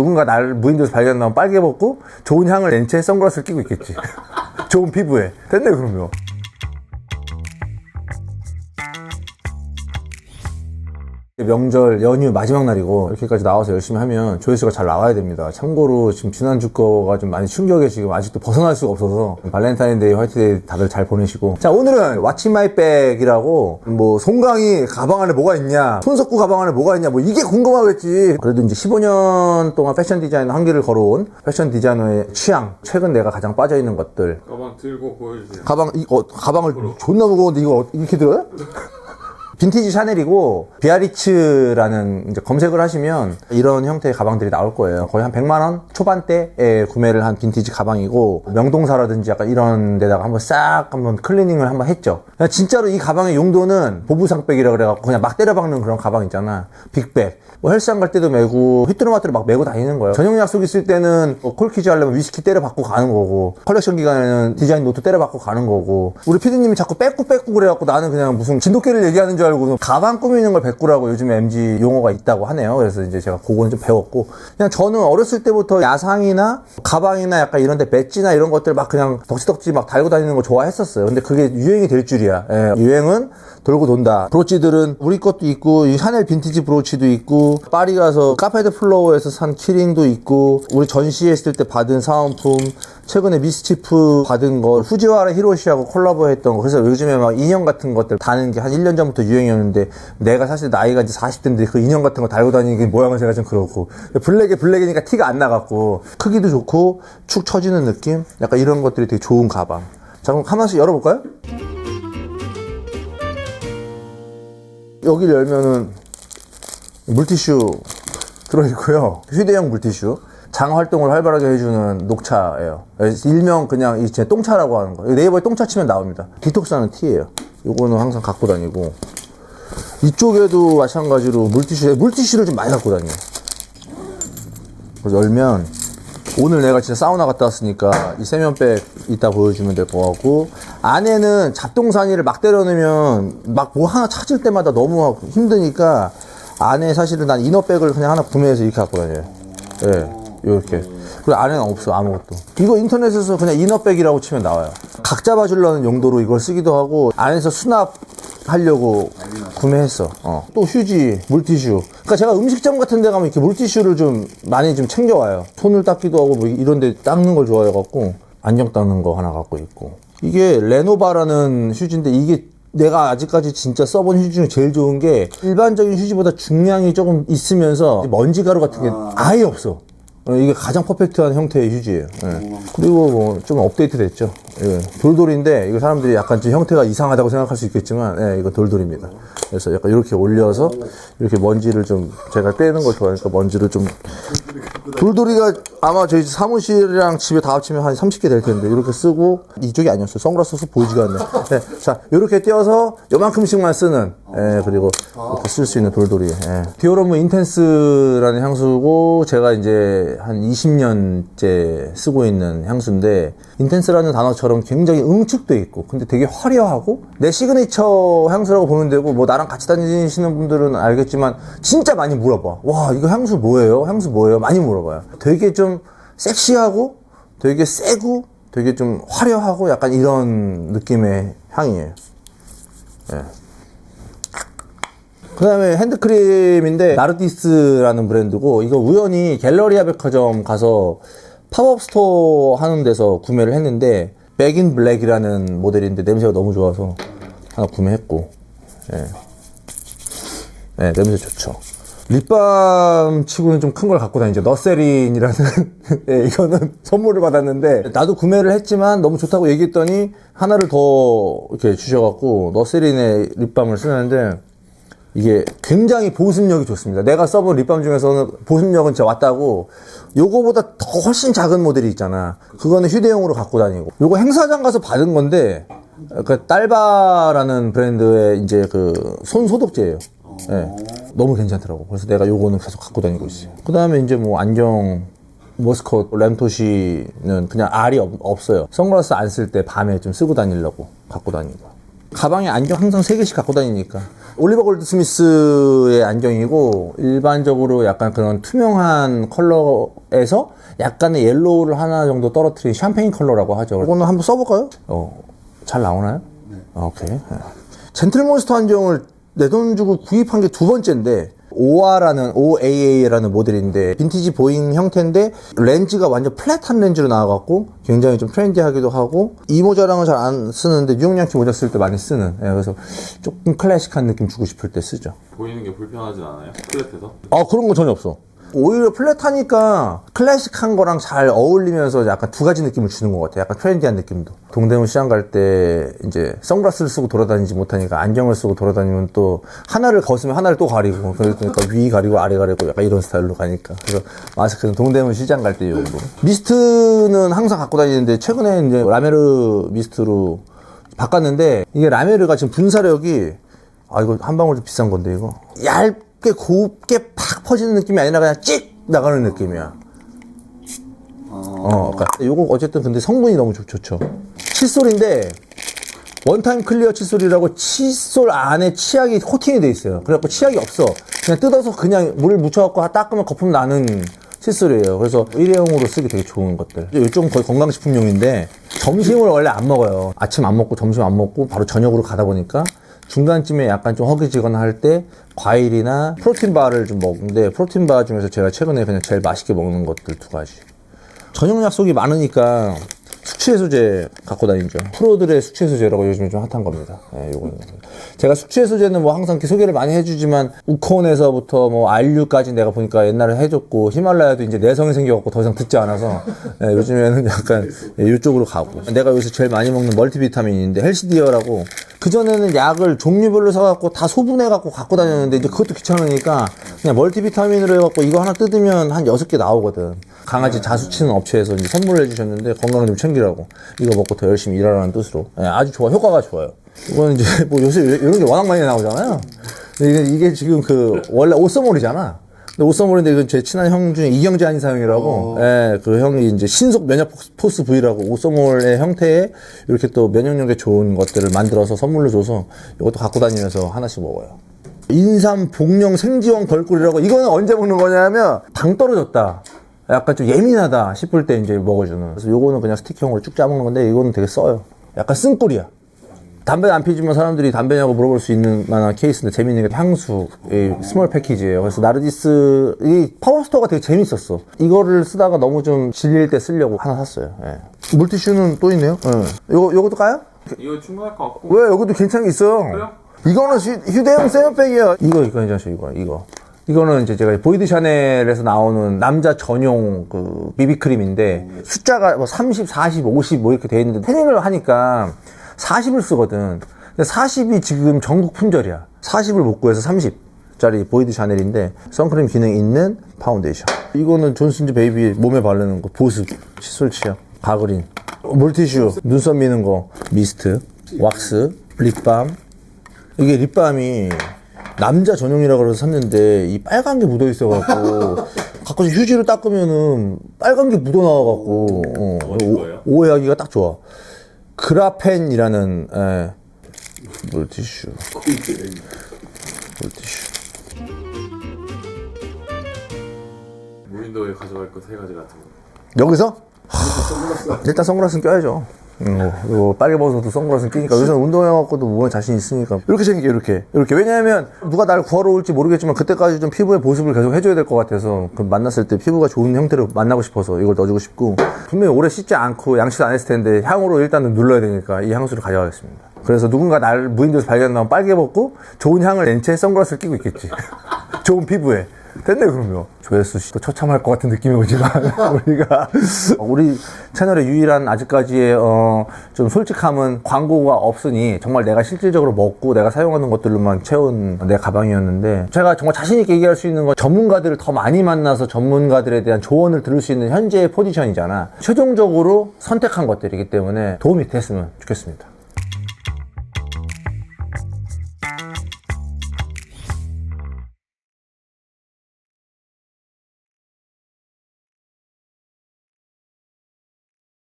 누군가 날 무인도에서 발견하면 빨개 벗고 좋은 향을 낸채 선글라스를 끼고 있겠지. 좋은 피부에. 됐네, 그러면. 명절 연휴 마지막 날이고 이렇게까지 나와서 열심히 하면 조회수가 잘 나와야 됩니다. 참고로 지금 지난주 거가 좀 많이 충격에 지금 아직도 벗어날 수가 없어서 발렌타인데이 화이트데이 다들 잘 보내시고 자 오늘은 왓츠 마이 백이라고 뭐 송강이 가방 안에 뭐가 있냐 손석구 가방 안에 뭐가 있냐 뭐 이게 궁금하겠지 그래도 이제 15년 동안 패션 디자인 한 길을 걸어온 패션 디자이너의 취향 최근 내가 가장 빠져있는 것들 가방 들고 보여주세요. 가방 이 어, 가방을 존나 무거운데 이거 이렇게 들어요? 빈티지 샤넬이고 비아리츠라는 검색을 하시면 이런 형태의 가방들이 나올 거예요. 거의 한 100만 원 초반대에 구매를 한 빈티지 가방이고 명동사라든지 약간 이런 데다가 한번 싹 한번 클리닝을 한번 했죠. 진짜로 이 가방의 용도는 보부상백이라 그래갖고 그냥 막 때려박는 그런 가방 있잖아. 빅백. 뭐 헬스장 갈 때도 메고 휘뚜루마뚜루 막 메고 다니는 거예요. 저녁 약속 있을 때는 뭐 콜키즈 하려면 위스키 때려박고 가는 거고 컬렉션 기간에는 디자인 노트 때려박고 가는 거고 우리 피디님이 자꾸 빼꾸 빼꾸 그래갖고 나는 그냥 무슨 진돗개를 얘기하는 줄 알고 가방 꾸미는 걸 베꾸라고 요즘에 MG 용어가 있다고 하네요. 그래서 이제 제가 그거는 좀 배웠고 그냥 저는 어렸을 때부터 야상이나 가방이나 약간 이런 데 배지나 이런 것들 막 그냥 덕지덕지 막 달고 다니는 거 좋아했었어요. 근데 그게 유행이 될 줄이야. 예, 유행은 돌고 돈다. 브로치들은 우리 것도 있고 이 샤넬 빈티지 브로치도 있고 파리 가서 카페드 플로어에서 산 키링도 있고 우리 전시했을 때 받은 사은품 최근에 미스치프 받은 거 후지와라 히로시하고 콜라보했던 거 그래서 요즘에 막 인형 같은 것들 다는 게 한 1년 전부터 유행 이었는데 내가 사실 나이가 이제 40대인데 그 인형 같은 거 달고 다니는 게 모양은 제가 좀 그렇고 블랙에 블랙이니까 티가 안 나갖고 크기도 좋고 축 처지는 느낌 약간 이런 것들이 되게 좋은 가방 자 그럼 하나씩 열어볼까요? 여기를 열면은 물티슈 들어있고요. 휴대용 물티슈. 장 활동을 활발하게 해주는 녹차예요. 일명 그냥 이제 똥차라고 하는 거예요. 네이버에 똥차 치면 나옵니다. 디톡스하는 티예요. 요거는 항상 갖고 다니고 이쪽에도 마찬가지로 물티슈, 물티슈를 좀 많이 갖고 다녀요. 그래서 열면 오늘 내가 진짜 사우나 갔다 왔으니까 이 세면백 이따 보여주면 될 것 같고 안에는 잡동사니를 막 때려 넣으면 막 뭐 하나 찾을 때마다 너무 힘드니까 안에 사실은 난 이너백을 그냥 하나 구매해서 이렇게 갖고 다녀요. 예, 요렇게. 그리고 안에는 없어 아무것도. 이거 인터넷에서 그냥 이너백이라고 치면 나와요. 각 잡아주려는 용도로 이걸 쓰기도 하고 안에서 수납 하려고 구매했어. 어. 또 휴지, 물티슈. 그러니까 제가 음식점 같은 데 가면 이렇게 물티슈를 좀 많이 좀 챙겨와요. 손을 닦기도 하고 뭐 이런 데 닦는 걸 좋아해갖고 안경 닦는 거 하나 갖고 있고. 이게 레노바라는 휴지인데 이게 내가 아직까지 진짜 써본 휴지 중에 제일 좋은 게 일반적인 휴지보다 중량이 조금 있으면서 먼지 가루 같은 게 아예 없어. 어, 이게 가장 퍼펙트한 형태의 휴지예요. 예. 그리고 뭐 좀 업데이트 됐죠. 예. 돌돌인데 이거 사람들이 약간 좀 형태가 이상하다고 생각할 수 있겠지만 예, 이거 돌돌입니다. 그래서 약간 이렇게 올려서 이렇게 먼지를 좀 제가 떼는 걸 좋아하니까 먼지를 좀 돌돌이가 아마 저희 사무실이랑 집에 다 합치면 한 30개 될 텐데 이렇게 쓰고 이쪽이 아니었어요. 선글라스 보이지가 않네. 네. 자 이렇게 떼어서 요만큼씩만 쓰는 예, 그리고 이렇게 쓸 수 있는 돌돌이. 예. 디오로무 인텐스라는 향수고 제가 이제 한 20년째 쓰고 있는 향수인데 인텐스라는 단어처럼 굉장히 응축돼 있고 근데 되게 화려하고 내 시그니처 향수라고 보면 되고 뭐 나랑 같이 다니시는 분들은 알겠지만 진짜 많이 물어봐. 와 이거 향수 뭐예요? 향수 뭐예요? 많이 물어봐요. 되게 좀 섹시하고 되게 세고 되게 좀 화려하고 약간 이런 느낌의 향이에요. 예. 그 다음에 핸드크림인데 나르디스라는 브랜드고 이거 우연히 갤러리아 백화점 가서 팝업 스토어 하는 데서 구매를 했는데 백인 블랙이라는 모델인데 냄새가 너무 좋아서 하나 구매했고 예. 네, 냄새 좋죠. 립밤 치고는 좀 큰 걸 갖고 다니죠. 너세린이라는, 예, 이거는 선물을 받았는데, 나도 구매를 했지만 너무 좋다고 얘기했더니, 하나를 더 이렇게 주셔갖고, 너세린의 립밤을 쓰는데, 이게 굉장히 보습력이 좋습니다. 내가 써본 립밤 중에서는 보습력은 진짜 왔다고, 요거보다 더 훨씬 작은 모델이 있잖아. 그거는 휴대용으로 갖고 다니고. 요거 행사장 가서 받은 건데, 그 딸바라는 브랜드의 이제 그 손 소독제예요. 예. 너무 괜찮더라고. 그래서 내가 요거는 계속 갖고 다니고 있어요. 그 다음에 이제 뭐 안경, 머스컷, 램토시는 그냥 알이 없, 어요 선글라스 안 쓸 때 밤에 좀 쓰고 다니려고 갖고 다니고. 가방에 안경 항상 세 개씩 갖고 다니니까. 올리버 골드 스미스의 안경이고, 일반적으로 약간 그런 투명한 컬러에서 약간의 옐로우를 하나 정도 떨어뜨린 샴페인 컬러라고 하죠. 이거는 한번 써볼까요? 어, 잘 나오나요? 네. 오케이. 네. 젠틀몬스터 안경을 내 돈 주고 구입한 게 두 번째인데, OR라는, OAA라는 모델인데, 빈티지 보잉 형태인데, 렌즈가 완전 플랫한 렌즈로 나와갖고, 굉장히 좀 트렌디하기도 하고, 이 모자랑은 잘 안 쓰는데, 뉴욕양키 모자 쓸 때 많이 쓰는. 예, 그래서 조금 클래식한 느낌 주고 싶을 때 쓰죠. 보이는 게 불편하진 않아요? 플랫해서? 아, 그런 거 전혀 없어. 오히려 플랫하니까 클래식한 거랑 잘 어울리면서 약간 두 가지 느낌을 주는 것 같아. 약간 트렌디한 느낌도. 동대문 시장 갈 때 이제 선글라스를 쓰고 돌아다니지 못하니까 안경을 쓰고 돌아다니면 또 하나를 벗으면 하나를 또 가리고 그러니까 위 가리고 아래 가리고 약간 이런 스타일로 가니까. 그래서 마스크는 동대문 시장 갈 때 용으로. 미스트는 항상 갖고 다니는데 최근에 이제 라메르 미스트로 바꿨는데 이게 라메르가 지금 분사력이 아 이거 한 방울 좀 비싼 건데 이거 얇 게 곱게 팍 퍼지는 느낌이 아니라 그냥 찍 나가는 느낌이야. 어, 그러니까 요거 어쨌든 근데 성분이 너무 좋, 좋죠. 칫솔인데 원타임 클리어 칫솔이라고 칫솔 안에 치약이 코팅이 돼 있어요. 그래갖고 치약이 없어. 그냥 뜯어서 그냥 물 묻혀갖고 닦으면 거품 나는 칫솔이에요. 그래서 일회용으로 쓰기 되게 좋은 것들. 이쪽은 거의 건강식품용인데 점심을 원래 안 먹어요. 아침 안 먹고 점심 안 먹고 바로 저녁으로 가다 보니까 중간쯤에 약간 좀 허기지거나 할 때 과일이나 프로틴 바를 좀 먹는데 프로틴 바 중에서 제가 최근에 그냥 제일 맛있게 먹는 것들 두 가지. 저녁 약속이 많으니까 숙취해소제 갖고 다니죠. 프로들의 숙취해소제라고 요즘에 좀 핫한 겁니다. 예, 요거는. 제가 숙취해소제는 뭐 항상 이렇게 소개를 많이 해주지만 우콘에서부터 뭐 알류까지 내가 보니까 옛날에 해줬고 히말라야도 이제 내성이 생겨갖고 더 이상 듣지 않아서 예, 요즘에는 약간 예, 이쪽으로 가고 내가 여기서 제일 많이 먹는 멀티비타민인데 헬시디어라고 그전에는 약을 종류별로 사갖고 다 소분해갖고 갖고 다녔는데 이제 그것도 귀찮으니까 그냥 멀티비타민으로 해갖고 이거 하나 뜯으면 한 여섯 개 나오거든. 강아지 자수치는 업체에서 이제 선물을 해주셨는데 건강 좀 챙기라고 이거 먹고 더 열심히 일하라는 뜻으로 예, 아주 좋아 효과가 좋아요. 이거는 이제 뭐 요새 이런 게 워낙 많이 나오잖아요. 근데 이게, 이게 지금 그 원래 오서몰이잖아. 근데 오서몰인데 이건 제 친한 형 중에 이경재 한의사형이라고 예, 그 형이 이제 신속 면역 포스 V라고 오서몰의 형태의 이렇게 또 면역력에 좋은 것들을 만들어서 선물로 줘서 이것도 갖고 다니면서 하나씩 먹어요. 인삼 복령 생지원 걸꿀이라고 이거는 언제 먹는 거냐면 당 떨어졌다. 약간 좀 예민하다 싶을 때 이제 먹어주는. 그래서 요거는 그냥 스틱형으로 쭉 짜먹는 건데 이거는 되게 써요. 약간 쓴꿀이야. 담배 안 피지만 사람들이 담배냐고 물어볼 수 있는 만한 케이스인데 재밌는 게 향수 이 스몰 패키지예요. 그래서 나르디스 이 파워스토어가 되게 재밌었어. 이거를 쓰다가 너무 좀 질릴 때 쓰려고 하나 샀어요. 예. 물티슈는 또 있네요. 예. 요거 요것도 까요? 이거 충분할 것 같고 왜 여기도 괜찮은 게 있어요? 그래요? 이거는 휴- 휴대용 세면백이야. 이거 이거 괜찮죠 이거 이거. 이거는 이제 제가 보이드 샤넬에서 나오는 남자 전용 그 비비크림인데 숫자가 뭐 30, 40, 50 뭐 이렇게 돼 있는데 태닝을 하니까 40을 쓰거든. 근데 40이 지금 전국 품절이야. 40을 못 구해서 30짜리 보이드 샤넬인데 선크림 기능 있는 파운데이션. 이거는 존슨즈 베이비 몸에 바르는 거 보습 칫솔 치약 가그린 물티슈 눈썹 미는 거 미스트 왁스 립밤 이게 립밤이 남자 전용이라 그래서 샀는데 이 빨간 게 묻어 있어갖고 가끔씩 휴지로 닦으면은 빨간 게 묻어 나와갖고 어, 어디 오- 거예요? 오해하기가 딱 좋아. 그라펜이라는 예, 물티슈 물티슈 무인도에 가져갈 것 세 가지 같은 거 여기서 하, 일단 선글라스는 껴야죠. 음, 그리고 빨개 벗어도 선글라스는 끼니까 여기서 운동해갖고도 몸에 자신 있으니까 이렇게 생겨 이렇게 이렇게 왜냐하면 누가 날 구하러 올지 모르겠지만 그때까지 좀 피부의 보습을 계속 해줘야 될 것 같아서 그 만났을 때 피부가 좋은 형태로 만나고 싶어서 이걸 넣어주고 싶고 분명히 오래 씻지 않고 양치도 안 했을 텐데 향으로 일단은 눌러야 되니까 이 향수를 가져가겠습니다. 그래서 누군가 날 무인도에서 발견하면 빨개 벗고 좋은 향을 낸채 선글라스를 끼고 있겠지. 좋은 피부에. 됐네 그러면. 조회수 씨도 처참할 것 같은 느낌이 오지만 우리가. 우리 채널의 유일한 아직까지의 어, 좀 솔직함은 광고가 없으니 정말 내가 실질적으로 먹고 내가 사용하는 것들로만 채운 내 가방이었는데 제가 정말 자신 있게 얘기할 수 있는 건 전문가들을 더 많이 만나서 전문가들에 대한 조언을 들을 수 있는 현재의 포지션이잖아. 최종적으로 선택한 것들이기 때문에 도움이 됐으면 좋겠습니다